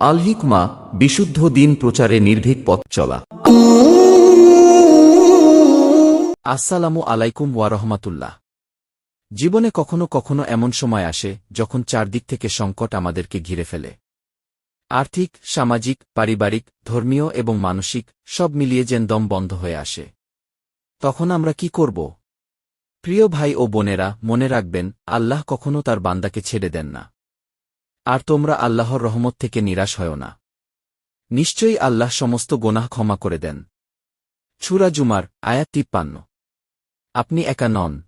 আল হিকমা বিশুদ্ধ দিন প্রচারে নির্ভীক পথ চলা। আসসালামু আলাইকুম ওয়া রহমাতুল্লাহ। জীবনে কখনো কখনো এমন সময় আসে যখন চারদিক থেকে সংকট আমাদেরকে ঘিরে ফেলে। আর্থিক, সামাজিক, পারিবারিক, ধর্মীয় এবং মানসিক সব মিলিয়ে যেন দম বন্ধ হয়ে আসে। তখন আমরা কি করব? প্রিয় ভাই ও বোনেরা, মনে রাখবেন, আল্লাহ কখনো তার বান্দাকে ছেড়ে দেন না। আর তোমরা আল্লাহর রহমত থেকে নিরাশ হয় না। নিশ্চয়ই আল্লাহ সমস্ত গোনাহ ক্ষমা করে দেন। ছুরা জুমার, আয়াত তিপ্পান্ন। আপনি একা নন।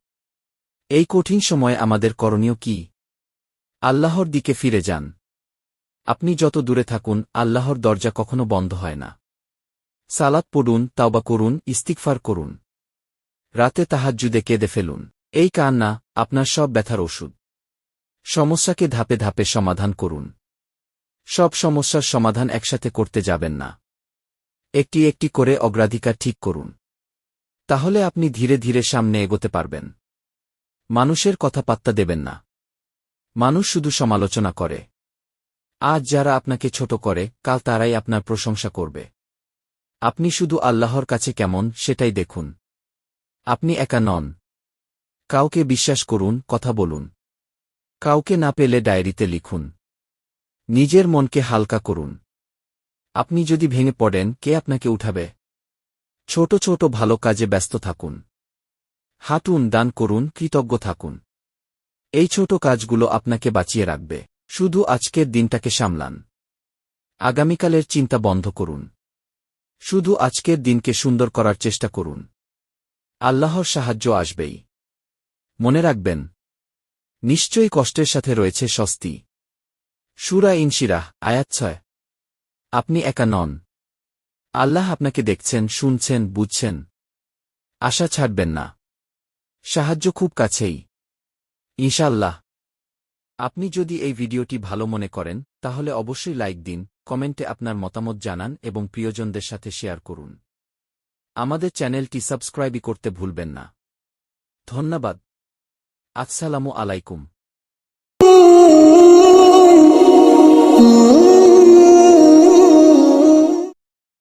এই কঠিন সময়ে আমাদের করণীয় কি? আল্লাহর দিকে ফিরে যান। আপনি যত দূরে থাকুন, আল্লাহর দরজা কখনো বন্ধ হয় না। সালাত পড়ুন, তাওবা করুন ইস্তিকফার করুন। রাতে তাহাজ্জুদে কেঁদে ফেলুন। এই কান্না, আপনার সব ব্যথার ওষুধ। সমস্যাকে ধাপে ধাপে সমাধান করুন। সব সমস্যার সমাধান একসাথে করতে যাবেন না। একটি একটি করে অগ্রাধিকার ঠিক করুন। তাহলে আপনি ধীরে ধীরে সামনে এগোতে পারবেন। মানুষের কথা পাত্তা দেবেন না। মানুষ শুধু সমালোচনা করে। আজ যারা আপনাকে ছোট করে, কাল তারাই আপনার প্রশংসা করবে। আপনি শুধু আল্লাহর কাছে কেমন, সেটাই দেখুন। আপনি একা নন। কাউকে বিশ্বাস করুন, কথা বলুন। কাউকে না পেলে ডায়েরিতে লিখুন। নিজের মনকে হালকা করুন। আপনি যদি ভেঙে পড়েন, কে আপনাকে উঠাবে? ছোট ছোট ভালো কাজে ব্যস্ত থাকুন। হাঁটুন, দান করুন, কৃতজ্ঞ থাকুন। এই ছোট কাজগুলো আপনাকে বাঁচিয়ে রাখবে। শুধু আজকের দিনটাকে সামলান। আগামীকালের চিন্তা বন্ধ করুন। শুধু আজকের দিনকে সুন্দর করার চেষ্টা করুন। আল্লাহর সাহায্য আসবেই। মনে রাখবেন নিশ্চয়ই কষ্টের সাথে রয়েছে স্বস্তি। সুরা ইনশিরাহ, আয়াত ছয়। আপনি একা নন। আল্লাহ আপনাকে দেখছেন, শুনছেন, বুঝছেন। আশা ছাড়বেন না। সাহায্য খুব কাছেই। ইনশাল্লাহ আপনি যদি এই ভিডিওটি ভালো মনে করেন, তাহলে অবশ্যই লাইক দিন, কমেন্টে আপনার মতামত জানান এবং প্রিয়জনদের সাথে শেয়ার করুন। আমাদের চ্যানেলটি সাবস্ক্রাইবই করতে ভুলবেন না। ধন্যবাদ। আসসালামু আলাইকুম.